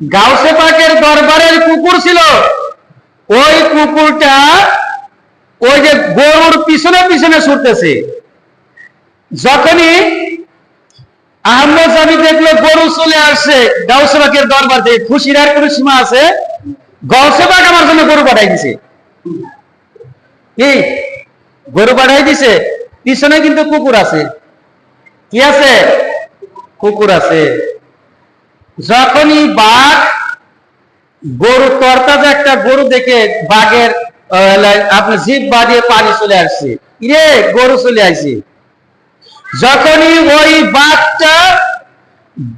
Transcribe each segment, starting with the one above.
গাউসে পাকের দরবারের কুকুর ছিল। ওই কুকুরটা ওই যে গরুর পিছনে পিছনে ছুটতেছে। যখনই আহমদ জামি দেখল গরু চলে আসছে গাউসে পাকের দরবার থেকে খুশির আর কোনো সীমা আছে? গাউসে পাক আমার জন্য গরু পাঠাই দিছে। কি গরু পাঠাই দিছে, পিছনে কিন্তু কুকুর আছে। কি আছে? কুকুর আছে। যখনই বাঘ গরু তরতাজা একটা গরু দেখে বাঘের আপনার জিভ বাড়িয়ে পানি চলে আসছে। ইরে, গরু চলে আসছে যখনই ওই বাঘটা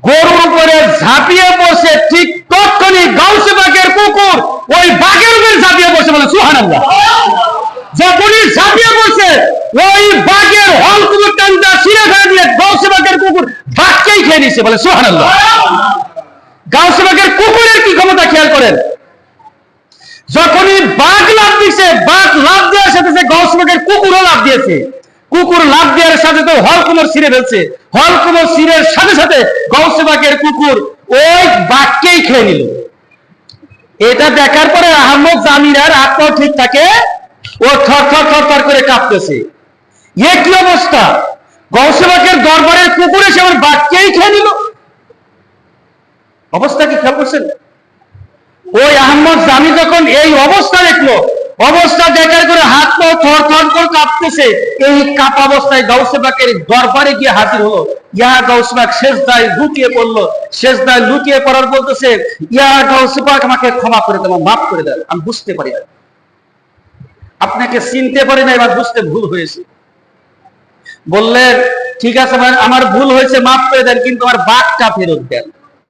গরুর উপরে ঝাঁপিয়ে বসে, ঠিক তখনই গাউসে বাঘের কুকুর ওই বাঘের উপরে ঝাঁপিয়ে বসে বলে সুহান যখনই ঝাঁপিয়ে বসে, ওই বাঘের হল কুকুর টানটা ছিঁড়ে ফেলে দিয়ে গাউসে বাঘের কুকুর বাঘকেই খেয়ে নিচ্ছে বলে সুহান গাউসে বাঘের কুকুরের কি ক্ষমতা খেয়াল করেন, যখনই বাঘ লাভ দিছে, বাঘ লাভ দেওয়ার সাথে সাথে গাউসে কুকুরও লাভ দিয়েছে। কুকুর লাভ দেওয়ার সাথে তো হল কুমোর ছিঁড়ে ফেলছে। হল কুমোর ছিঁড়ের সাথে সাথে গাউসে কুকুর ওই বাঘকেই খেয়ে নিল। এটা দেখার পরে আহমদ জামিরার আত্মাও ঠিক থাকে, ও থর থর থর থর করে কাঁপতেছে। এ কি অবস্থা? গৌসেবাকের দরবারের কুকুর এসে আমার বাঘকেই খেয়ে নিল। অবস্থা কি খেয়াল করছেন? ওই আহমদ জামি যখন এই অবস্থা দেখল, অবস্থা দেখার করে হাত পা থর থর করে কাঁপতেছে। এই কাপ অবস্থায় গাউসেবাকের দরবারে গিয়ে হাজির হলো। ইয়া গাউসবাক শেষ দায় লুটিয়ে পড়ল। শেষ দায় লুটিয়ে পড়ার বলতেছে, ইয়া গাউসবাক আমাকে ক্ষমা করে দেন মাফ করে দেন আমি বুঝতে পারি না। আপনাকে চিনতে পারি না, এবার বুঝতে ভুল হয়েছে। বললেন, ঠিক আছে আমার ভুল হয়েছে, মাফ করে দেন, কিন্তু আমার বাঘটা ফেরত দেন।